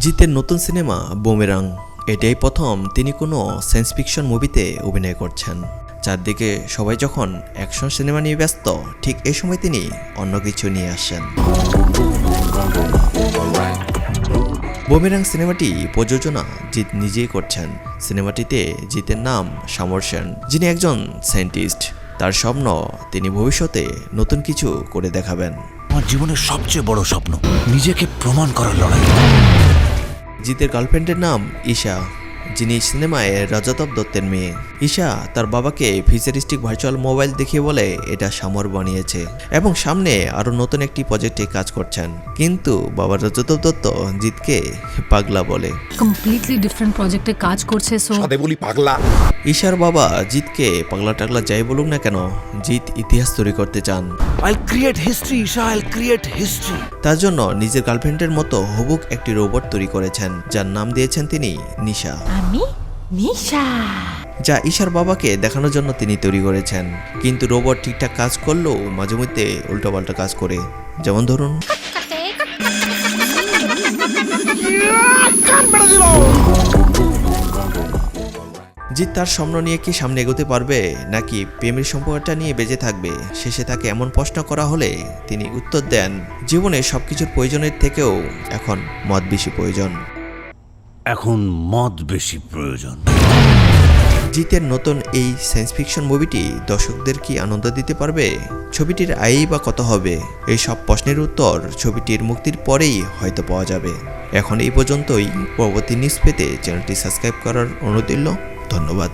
জিতের নতুন cinema boomerang. এটাই প্রথম তিনি কোনো সায়েন্স ফিকশন মুভিতে অভিনয় করছেন। চারদিকে সবাই যখন অ্যাকশন সিনেমা নিয়ে ব্যস্ত, ঠিক এই সময় তিনি অন্য কিছু নিয়ে আসেন। বোমেরাং সিনেমাটি প্রযোজনা জিৎ নিজেই করছেন। সিনেমাটিতে জিতের নাম সামর সেন, যিনি একজন সায়েন্টিস্ট তার স্বপ্ন তিনি ভবিষ্যতে নতুন কিছু করে দেখাবেন। আমার জীবনের সবচেয়ে বড় স্বপ্ন, নিজেকে প্রমাণ করার লড়াই। জিতের গার্লফ্রেন্ডের নাম ঈশা যিনি সিনেমায় রজতব দত্তের মেয়ে। ঈশা তার বাবাকে ফিউচারিস্টিক ভার্চুয়াল মোবাইল দেখিয়ে বলে এটা সামর বানিয়েছে এবং সামনে আরও নতুন একটি প্রজেক্টে কাজ করছেন। কিন্তু বাবা রজতাভ দত্ত জিতকে পাগলা বলে। কমপ্লিটলি ডিফারেন্ট প্রজেক্টে কাজ করছে সো সাদে বলি পাগলা। ঈশার বাবা জিতকে পাগলা টাগলা যাই বলুক না কেন জিত ইতিহাস তৈরি করতে চান। I create history Isha I create history তার জন্য নিজের গার্লফ্রেন্ডের মতো হবুক একটি রোবট তৈরি করেছেন যার নাম দিয়েছেন তিনি নিশা। আমি নিশা। যা ঈশার বাবাকে দেখানোর জন্য তিনি তৈরি করেছেন। কিন্তু রোবট ঠিকঠাক কাজ করলেও মাঝে মধ্যে উল্টোপাল্টা কাজ করে। যেমন ধরুন। জিৎ তার স্বপ্ন নিয়ে কি সামনে এগোতে পারবে, নাকি প্রেমের সম্পর্কটা নিয়ে বেঁচে থাকবে? শেষে তাকে এমন প্রশ্ন করা হলে তিনি উত্তর দেন, জীবনে সবকিছুর প্রয়োজনের থেকেও এখন মদ বেশি প্রয়োজন। এখন মদ বেশি প্রয়োজন। জিতের নতুন এই সায়েন্স ফিকশন মুভিটি দর্শকদের কি আনন্দ দিতে পারবে? ছবিটির আয়ই বা কত হবে? এই সব প্রশ্নের উত্তর ছবিটির মুক্তির পরেই হয়তো পাওয়া যাবে। এখন এই পর্যন্তই। পরবর্তী নিউজ পেতে চ্যানেলটি সাবস্ক্রাইব করার অনুরোধ ধন্যবাদ।